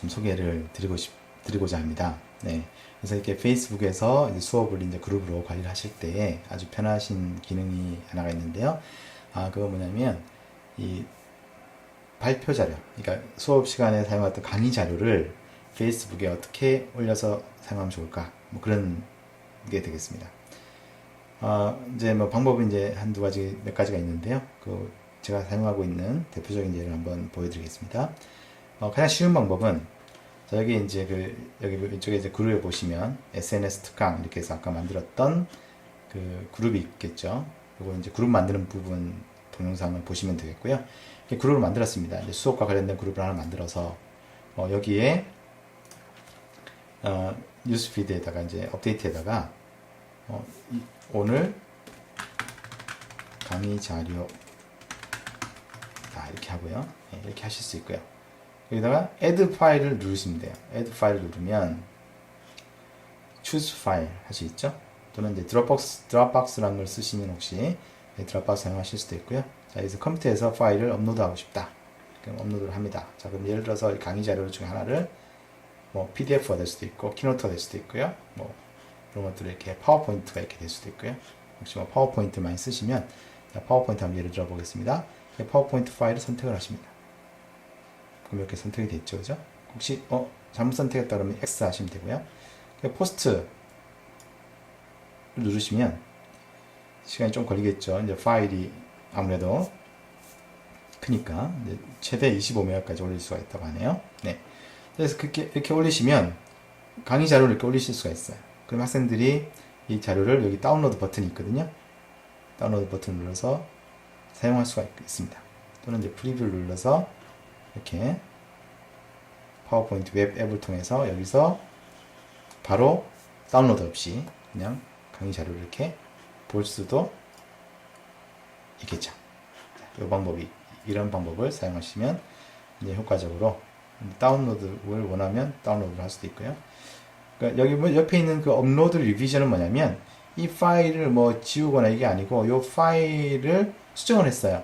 좀 소개를 드리고 싶, 드리고자 합니다. 네. 그래서 이렇게 페이스북에서 이제 수업을 이제 그룹으로 관리를 하실 때 아주 편하신 기능이 하나가 있는데요. 아, 그거 뭐냐면, 이 발표 자료, 그러니까 수업 시간에 사용했던 강의 자료를 페이스북에 어떻게 올려서 사용하면 좋을까? 뭐 그런 게 되겠습니다. 아, 이제 뭐 방법은 이제 한두 가지, 몇 가지가 있는데요. 그 제가 사용하고 있는 대표적인 예를 한번 보여드리겠습니다. 어, 가장 쉬운 방법은 자, 여기 이제 그 여기 왼쪽에 이제 그룹에 보시면 SNS 특강 이렇게 해서 아까 만들었던 그 그룹이 있겠죠. 이거 이제 그룹 만드는 부분 동영상을 보시면 되겠고요. 그룹을 만들었습니다. 이제 수업과 관련된 그룹을 하나 만들어서 어, 여기에 어, 뉴스피드에다가 이제 업데이트에다가 어, 이- 오늘 강의 자료 자, 이렇게 하고요. 네, 이렇게 하실 수 있고요. 여기다가 add 파일을 누르시면 돼요. add 파일을 누르면 choose 파일 할 수 있죠. 또는 이제 드롭박스 드롭박스라는 걸 쓰시면 혹시 네, 드롭박스 사용하실 수도 있고요. 자, 여기서 컴퓨터에서 파일을 업로드하고 싶다. 그럼 업로드를 합니다. 자, 그럼 예를 들어서 이 강의 자료 중에 하나를 뭐 PDF가 될 수도 있고 키노트가 될 수도 있고요. 뭐 그런 것들을 이렇게 파워포인트가 이렇게 될 수도 있고요. 혹시 뭐 파워포인트 많이 쓰시면 자, 파워포인트 한번 예를 들어 보겠습니다. 파워포인트 파일을 선택을 하십니다. 그럼 이렇게 선택이 됐죠, 그죠? 혹시 어 잘못 선택했다 그러면 X 하시면 되고요. 포스트 누르시면 시간이 좀 걸리겠죠. 이제 파일이 아무래도 크니까 최대 25메가까지 올릴 수가 있다고 하네요. 네. 그래서 그렇게 이렇게 올리시면 강의 자료를 이렇게 올리실 수가 있어요. 그럼 학생들이 이 자료를 여기 다운로드 버튼이 있거든요. 다운로드 버튼을 눌러서 사용할 수가 있- 있습니다. 또는 이제 프리뷰를 눌러서 이렇게 파워포인트 웹 앱을 통해서 여기서 바로 다운로드 없이 그냥 강의 자료를 이렇게 볼 수도 있겠죠. 이 방법이 이런 방법을 사용하시면 이제 효과적으로 다운로드를 원하면 다운로드를 할 수도 있고요. 그러니까 여기 뭐 옆에 있는 그 업로드 리비전은 뭐냐면 이 파일을 뭐 지우거나 이게 아니고 이 파일을 수정을 했어요.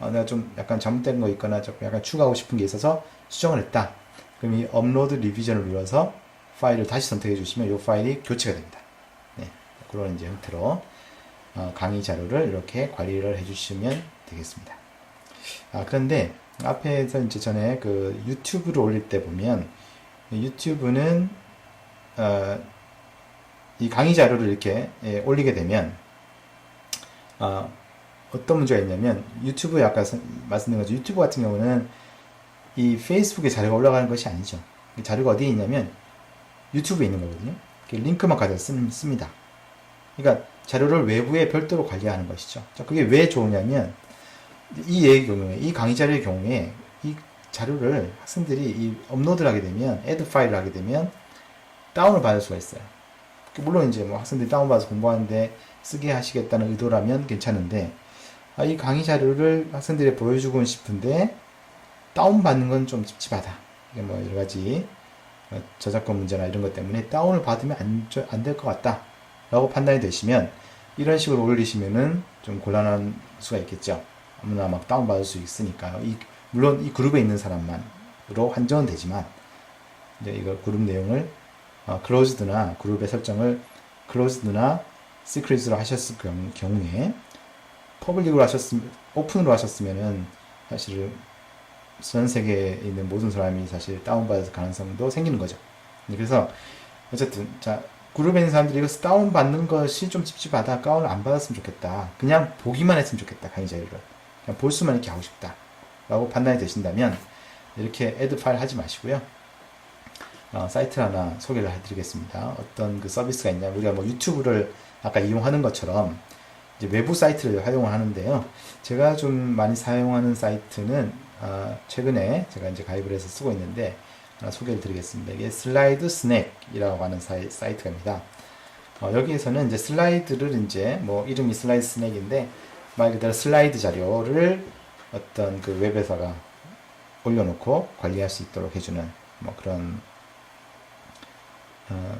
어, 내가 좀 약간 잘못된 거 있거나 조금 약간 추가하고 싶은 게 있어서 수정을 했다. 그럼 이 업로드 리비전을 눌러서 파일을 다시 선택해 주시면 이 파일이 교체가 됩니다. 네, 그런 이제 형태로 어, 강의 자료를 이렇게 관리를 해주시면 되겠습니다. 아 그런데 앞에서 이제 전에 그 유튜브를 올릴 때 보면 유튜브는 어, 이 강의 자료를 이렇게 예, 올리게 되면 어, 어떤 문제가 있냐면 유튜브에 아까 서- 말씀드린 것처럼 유튜브 같은 경우는 이 페이스북에 자료가 올라가는 것이 아니죠. 이 자료가 어디에 있냐면 유튜브에 있는 거거든요. 링크만 가져서 쓰- 씁니다. 그러니까 자료를 외부에 별도로 관리하는 것이죠. 자, 그게 왜 좋으냐면 이 예의 경우에 이 강의 자료의 경우에 이 자료를 학생들이 이 업로드를 하게 되면 애드 파일을 하게 되면 다운을 받을 수가 있어요. 물론 이제 뭐 학생들이 다운받아서 공부하는데 쓰게 하시겠다는 의도라면 괜찮은데 아, 이 강의 자료를 학생들이 보여주고 싶은데 다운받는 건 좀 찝찝하다. 이게 뭐 여러 가지 어, 저작권 문제나 이런 것 때문에 다운을 받으면 안 될 것 같다. 라고 판단이 되시면 이런 식으로 올리시면은 좀 곤란한 수가 있겠죠. 아무나 막 다운받을 수 있으니까요. 이, 물론 이 그룹에 있는 사람만으로 한정은 되지만 이제 이거 그룹 내용을 어, 클로즈드나 그룹의 설정을 클로즈드나 시크릿으로 하셨을 경우- 경우에 퍼블릭으로 하셨으면 오픈으로 하셨으면은 사실은 전 세계에 있는 모든 사람이 사실 다운받을 가능성도 생기는 거죠. 네, 그래서 어쨌든 자 그룹에 있는 사람들이 이거 다운 받는 것이 좀 찝찝하다. 다운을 안 받았으면 좋겠다. 그냥 보기만 했으면 좋겠다. 강의 자료를 그냥 볼 수만 이렇게 하고 싶다.라고 판단이 되신다면 이렇게 애드 파일 하지 마시고요. 어, 사이트 하나 소개를 해드리겠습니다. 어떤 그 서비스가 있냐. 우리가 뭐 유튜브를 아까 이용하는 것처럼 이제 외부 사이트를 활용을 하는데요. 제가 좀 많이 사용하는 사이트는 아, 최근에 제가 이제 가입을 해서 쓰고 있는데 하나 소개를 드리겠습니다. 이게 슬라이드 스낵이라고 하는 사이, 사이트입니다. 어, 여기에서는 이제 슬라이드를 이제 뭐 이름이 슬라이드 스낵인데 말 그대로 슬라이드 자료를 어떤 그 웹에서가 올려놓고 관리할 수 있도록 해주는 뭐 그런 어,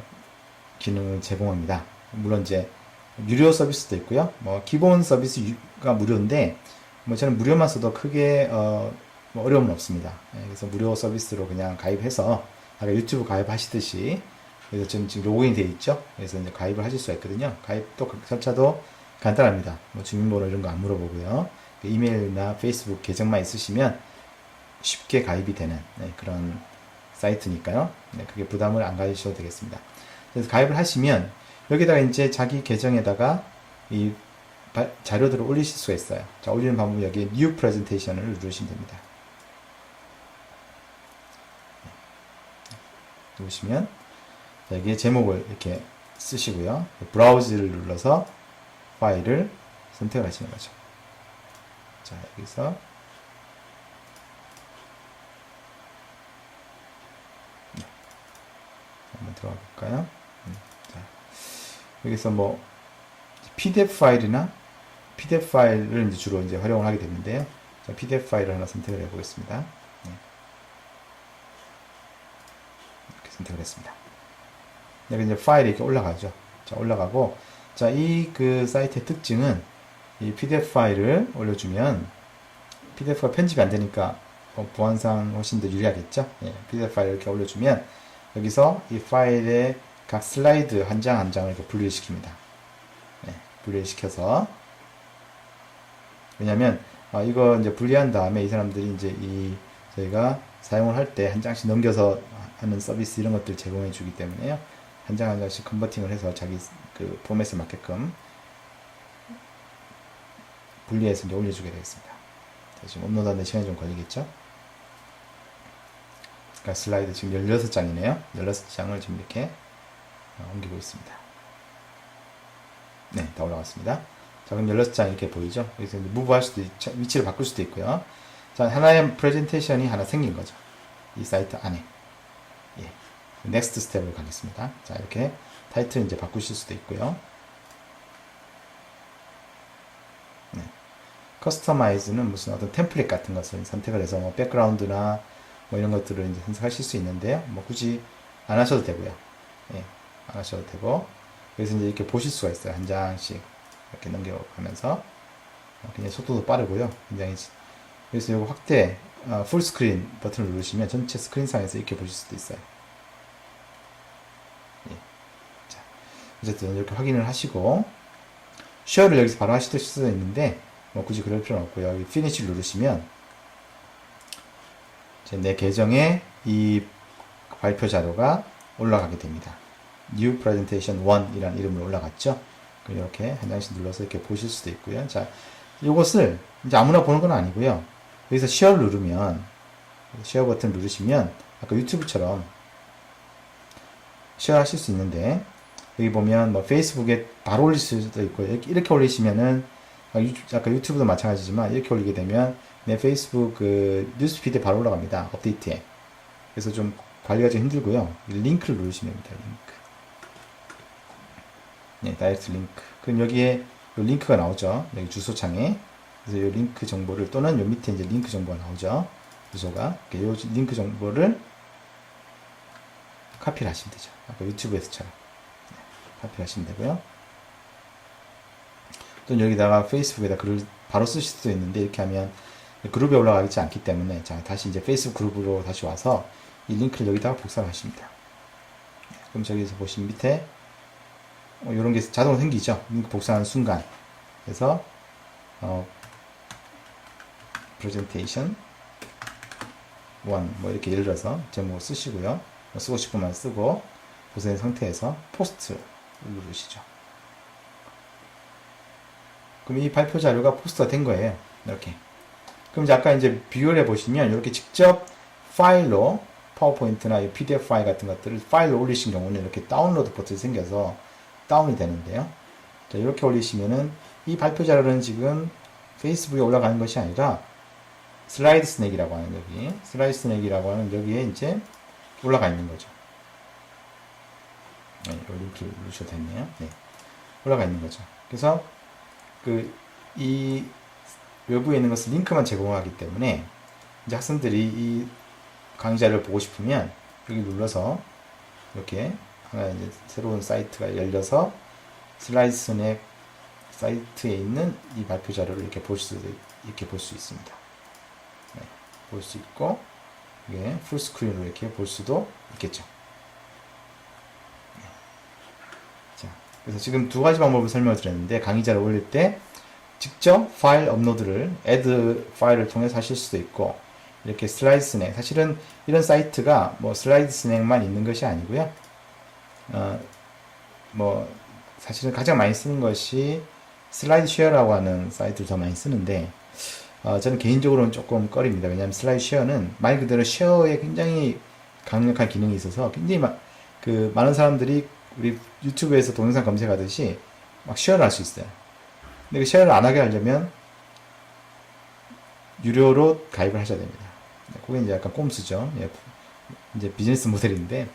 기능을 제공합니다. 물론 이제 유료 서비스도 있고요. 뭐 기본 서비스가 무료인데 뭐 저는 무료만 써도 크게 어, 뭐 어려움은 없습니다. 예, 그래서 무료 서비스로 그냥 가입해서 아까 유튜브 가입하시듯이 그래서 지금, 지금 로그인 되어 있죠. 그래서 이제 가입을 하실 수가 있거든요. 가입도 그 절차도 간단합니다. 뭐 주민번호 이런 거 안 물어보고요. 그 이메일이나 페이스북 계정만 있으시면 쉽게 가입이 되는 네, 그런 사이트니까요. 네, 그게 부담을 안 가지셔도 되겠습니다. 그래서 가입을 하시면 여기다가 이제 자기 계정에다가 이 바- 자료들을 올리실 수가 있어요. 자, 올리는 방법은 여기 New Presentation을 누르시면 됩니다. 누르시면 자, 여기에 제목을 이렇게 쓰시고요. 브라우즈를 눌러서 파일을 선택을 하시는 거죠. 자, 여기서 네. 한번 들어가 볼까요? 여기서 뭐 PDF 파일이나 PDF 파일을 이제 주로 이제 활용을 하게 되는데요. 자, PDF 파일을 하나 선택을 해보겠습니다. 네. 이렇게 선택을 했습니다. 여기 이제 파일이 이렇게 올라가죠. 자, 올라가고, 자, 이 그 사이트의 특징은 이 PDF 파일을 올려주면 PDF가 편집이 안 되니까 어, 보안상 훨씬 더 유리하겠죠. 예, PDF 파일 이렇게 올려주면 여기서 이 파일의 각 슬라이드 한 장 한 장을 이렇게 분리시킵니다. 네, 분리시켜서 왜냐면 아, 이거 이제 분리한 다음에 이 사람들이 이제 이 저희가 사용을 할 때 한 장씩 넘겨서 하는 서비스 이런 것들 제공해 주기 때문에요. 한 장한 장씩 컨버팅을 해서 자기 그 포맷에 맞게끔 분리해서 이제 올려주게 되겠습니다. 자, 지금 업로드하는 데 시간이 좀 걸리겠죠? 그러니까 슬라이드 지금 16장이네요. 16장을 지금 이렇게 어, 옮기고 있습니다. 네, 다 올라갔습니다. 자, 그럼 16장 이렇게 보이죠? 여기서 무브할 수도, 있, 위치를 바꿀 수도 있고요. 자, 하나의 프레젠테이션이 하나 생긴 거죠. 이 사이트 안에. 예. 넥스트 스텝으로 가겠습니다. 자, 이렇게 타이틀 이제 바꾸실 수도 있고요. 네. 커스터마이즈는 무슨 어떤 템플릿 같은 것을 선택을 해서 뭐 백그라운드나 뭐 이런 것들을 이제 선택하실 수 있는데요. 뭐 굳이 안 하셔도 되고요. 예. 안 하셔도 되고. 그래서 이제 이렇게 보실 수가 있어요. 한 장씩 이렇게 넘겨가면서 어, 굉장히 속도도 빠르고요. 굉장히 그래서 이거 확대 어, 풀 스크린 버튼을 누르시면 전체 스크린상에서 이렇게 보실 수도 있어요. 예. 자, 어쨌든 이렇게 확인을 하시고 쉐어를 여기서 바로 하실 수도 있는데 뭐 굳이 그럴 필요는 없고요. 여기 피니시를 누르시면 이제 내 계정에 이 발표 자료가 올라가게 됩니다. New Presentation 1이라는 이름으로 올라갔죠. 이렇게 한 장씩 눌러서 이렇게 보실 수도 있고요. 자, 이것을 이제 아무나 보는 건 아니고요. 여기서 쉐어를 누르면 쉐어 버튼 누르시면 아까 유튜브처럼 쉐어 하실 수 있는데 여기 보면 뭐 페이스북에 바로 올릴 수도 있고 이렇게, 이렇게 올리시면은 아, 유- 아까 유튜브도 마찬가지지만 이렇게 올리게 되면 내 페이스북 그 뉴스피드에 바로 올라갑니다. 업데이트에. 그래서 좀 관리가 좀 힘들고요. 이 링크를 누르시면 됩니다. 링크. 네, 다이렉트 링크. 그럼 여기에 요 링크가 나오죠. 여기 주소창에. 그래서 이 링크 정보를 또는 요 밑에 이제 링크 정보가 나오죠. 주소가. 이 링크 정보를 카피를 하시면 되죠. 아까 유튜브에서처럼. 네, 카피를 하시면 되고요. 또 여기다가 페이스북에다 글을 바로 쓰실 수도 있는데 이렇게 하면 그룹에 올라가지 않기 때문에 자 다시 이제 페이스북 그룹으로 다시 와서 이 링크를 여기다가 복사를 하십니다. 네, 그럼 저기서 보시면 밑에 어, 이런 게 자동으로 생기죠. 복사하는 순간. 그래서 어, 프레젠테이션 1뭐 이렇게 예를 들어서 제목 쓰시고요. 뭐 쓰고 싶으면 쓰고 보세요 상태에서 포스트를 누르시죠. 그럼 이 발표 자료가 포스트가 된 거예요. 이렇게. 그럼 이제 아까 이제 비교를 해보시면 이렇게 직접 파일로 파워포인트나 이 PDF 파일 같은 것들을 파일로 올리신 경우는 이렇게 다운로드 버튼이 생겨서 다운이 되는데요. 자, 이렇게 올리시면은 이 발표 자료는 지금 페이스북에 올라가는 것이 아니라 슬라이드 스낵이라고 하는 여기 슬라이드 스낵이라고 하는 여기에 이제 올라가 있는 거죠. 네, 이 링크를 누르셔도 됐네요. 네. 올라가 있는 거죠. 그래서 그 이 외부에 있는 것을 링크만 제공하기 때문에 이제 학생들이 이 강좌를 보고 싶으면 여기 눌러서 이렇게 이제 새로운 사이트가 열려서 슬라이드 스낵 사이트에 있는 이 발표 자료를 이렇게 볼 수, 이렇게 볼 수 있습니다. 네. 볼수 있고 이게 풀스크린으로 이렇게 볼 수도 있겠죠. 네. 자, 그래서 지금 두 가지 방법을 설명을 드렸는데 강의자를 올릴 때 직접 파일 업로드를 add 파일을 통해서 하실 수도 있고 이렇게 슬라이드 스낵 사실은 이런 사이트가 뭐 슬라이드 스낵만 있는 것이 아니고요. 어, 뭐 사실은 가장 많이 쓰는 것이 슬라이드 쉐어라고 하는 사이트를 더 많이 쓰는데 어, 저는 개인적으로는 조금 꺼립니다. 왜냐하면 슬라이드 쉐어는 말 그대로 쉐어에 굉장히 강력한 기능이 있어서 굉장히 마, 그 많은 사람들이 우리 유튜브에서 동영상 검색하듯이 막 쉐어를 할 수 있어요. 근데 그 쉐어를 안 하게 하려면 유료로 가입을 하셔야 됩니다. 네, 그게 이제 약간 꼼수죠. 예, 이제 비즈니스 모델인데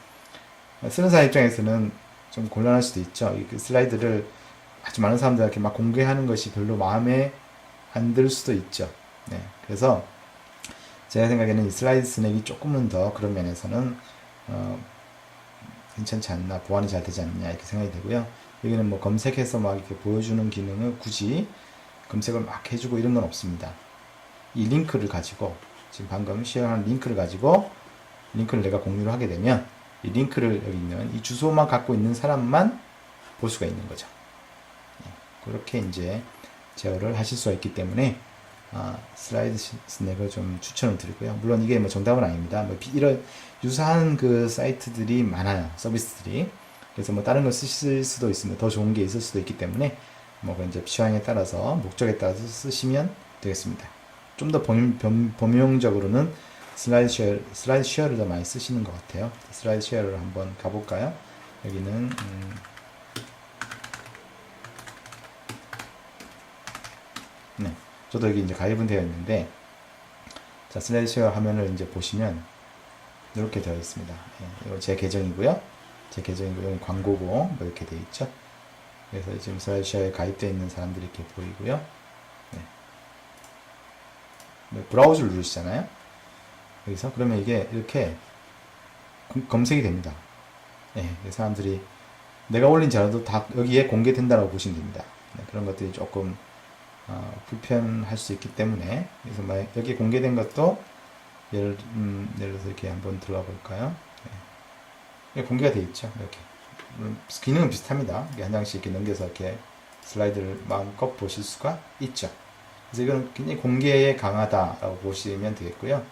쓰는 사람 입장에서는 좀 곤란할 수도 있죠. 이그 슬라이드를 아주 많은 사람들한테 막 공개하는 것이 별로 마음에 안 들 수도 있죠. 네, 그래서 제가 생각에는 이 슬라이드 스낵이 조금은 더 그런 면에서는 어, 괜찮지 않나 보완이 잘 되지 않느냐 이렇게 생각이 되고요. 여기는 뭐 검색해서 막 이렇게 보여주는 기능을 굳이 검색을 막 해주고 이런 건 없습니다. 이 링크를 가지고 지금 방금 쉐어한 링크를 가지고 링크를 내가 공유를 하게 되면 이 링크를 여기 있는 이 주소만 갖고 있는 사람만 볼 수가 있는 거죠. 예, 그렇게 이제 제어를 하실 수가 있기 때문에 아, 슬라이드 시- 스낵을 좀 추천을 드리고요. 물론 이게 뭐 정답은 아닙니다. 뭐 비- 이런 유사한 그 사이트들이 많아요. 서비스들이. 그래서 뭐 다른 걸 쓰실 수도 있습니다. 더 좋은 게 있을 수도 있기 때문에 뭐 이제 취향에 따라서 목적에 따라서 쓰시면 되겠습니다. 좀 더 범용적으로는 슬라이드 쉐어, 슬라이드 쉐어를 더 많이 쓰시는 것 같아요. 슬라이드 쉐어를 한번 가볼까요? 여기는 음, 네, 저도 여기 이제 가입은 되어 있는데 자 슬라이드 쉐어 화면을 이제 보시면 이렇게 되어 있습니다. 예, 이거 제 계정이고요. 제 계정이고 여기 광고고 뭐 이렇게 되어 있죠. 그래서 지금 슬라이드 쉐어에 가입되어 있는 사람들이 이렇게 보이고요. 네. 네, 브라우저를 누르시잖아요. 여기서 그러면 이게 이렇게 검- 검색이 됩니다. 예, 사람들이 내가 올린 자료도 다 여기에 공개된다고 보시면 됩니다. 네, 그런 것들이 조금 어, 불편할 수 있기 때문에 그래서 만약 여기 공개된 것도 예를 음, 예를 들어서 이렇게 한번 들어가 볼까요? 네. 공개가 돼 있죠. 이렇게 물론 기능은 비슷합니다. 한 장씩 이렇게 넘겨서 이렇게 슬라이드를 마음껏 보실 수가 있죠. 그래서 이건 굉장히 공개에 강하다라고 보시면 되겠고요.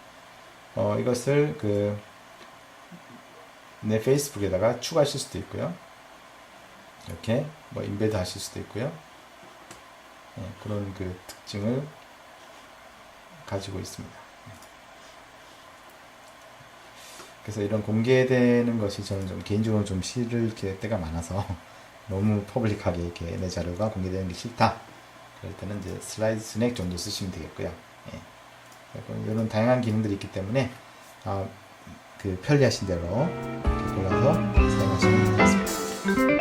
어, 이것을 그, 내 페이스북에다가 추가하실 수도 있고요. 이렇게, 뭐, 인베드 하실 수도 있고요. 예, 그런 그 특징을 가지고 있습니다. 그래서 이런 공개되는 것이 저는 좀 개인적으로 좀 싫을 게- 때가 많아서 너무 퍼블릭하게 이렇게 내 자료가 공개되는 게 싫다. 그럴 때는 이제 슬라이드 스낵 정도 쓰시면 되겠고요. 예. 이런 다양한 기능들이 있기 때문에 아, 그 편리하신 대로 골라서 사용하시면 되겠습니다.